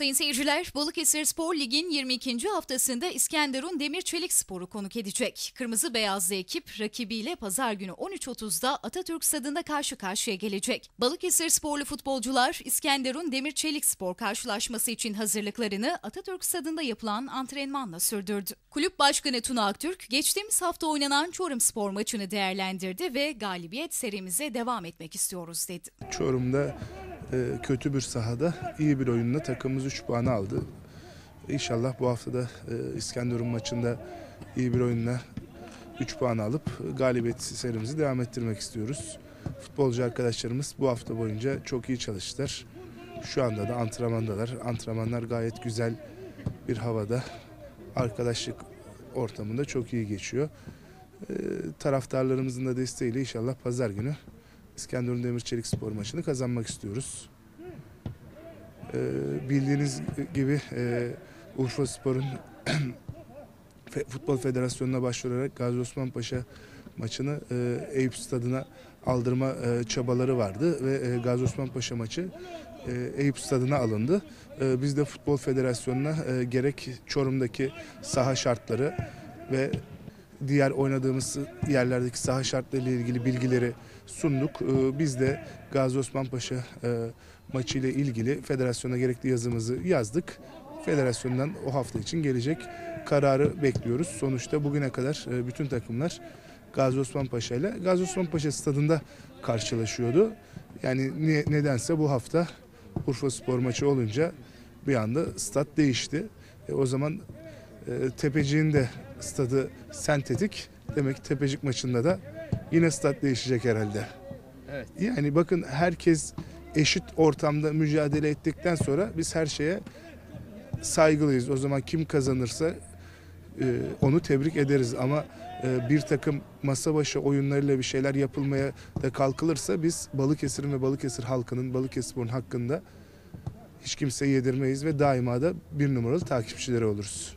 Sayın seyirciler, Balıkesir Spor Lig'in 22. haftasında İskenderun Demir Çelik Spor'u konuk edecek. Kırmızı Beyazlı ekip rakibiyle pazar günü 13.30'da Atatürk Stadı'nda karşı karşıya gelecek. Balıkesir sporlu futbolcular İskenderun Demir Çelik Spor karşılaşması için hazırlıklarını Atatürk Stadı'nda yapılan antrenmanla sürdürdü. Kulüp Başkanı Tuna Aktürk, geçtiğimiz hafta oynanan Çorum Spor maçını değerlendirdi ve galibiyet serimize devam etmek istiyoruz dedi. Çorum'da kötü bir sahada iyi bir oyunla takımımız 3 puanı aldı. İnşallah bu hafta da e, İskenderun maçında iyi bir oyunla 3 puan alıp galibiyet serimizi devam ettirmek istiyoruz. Futbolcu arkadaşlarımız bu hafta boyunca çok iyi çalıştılar. Şu anda da antrenmandalar. Antrenmanlar gayet güzel bir havada. Arkadaşlık ortamında çok iyi geçiyor. E, taraftarlarımızın da desteğiyle inşallah pazar günü İskenderun Demir Çelik Spor maçını kazanmak istiyoruz. Ee, bildiğiniz gibi e, Urfa Spor'un Futbol Federasyonu'na başvurarak Gazi Osman Paşa maçını e, Eyüp Stadı'na aldırma e, çabaları vardı ve e, Gazi Osman Paşa maçı e, Eyüp Stadı'na alındı. E, biz de Futbol Federasyonu'na e, gerek Çorum'daki saha şartları ve diğer oynadığımız yerlerdeki saha şartları ile ilgili bilgileri sunduk. Ee, Biz de Gazi Osman e, maçı ile ilgili federasyona gerekli yazımızı yazdık. Federasyondan o hafta için gelecek kararı bekliyoruz. Sonuçta bugüne kadar e, bütün takımlar Gazi Osman ile Gazi Osman stadında karşılaşıyordu. Yani nedense bu hafta Urfa Spor maçı olunca bir anda stat değişti. E, o zaman Tepecik'in de stadı sentetik. Demek ki Tepecik maçında da yine stat değişecek herhalde. Evet. Yani bakın herkes eşit ortamda mücadele ettikten sonra biz her şeye saygılıyız. O zaman kim kazanırsa e, onu tebrik ederiz ama e, bir takım masa başı oyunlarıyla bir şeyler yapılmaya da kalkılırsa biz Balıkesir'in ve Balıkesir halkının Balıkesir'in hakkında hiç kimseye yedirmeyiz ve daima da bir numaralı takipçileri oluruz.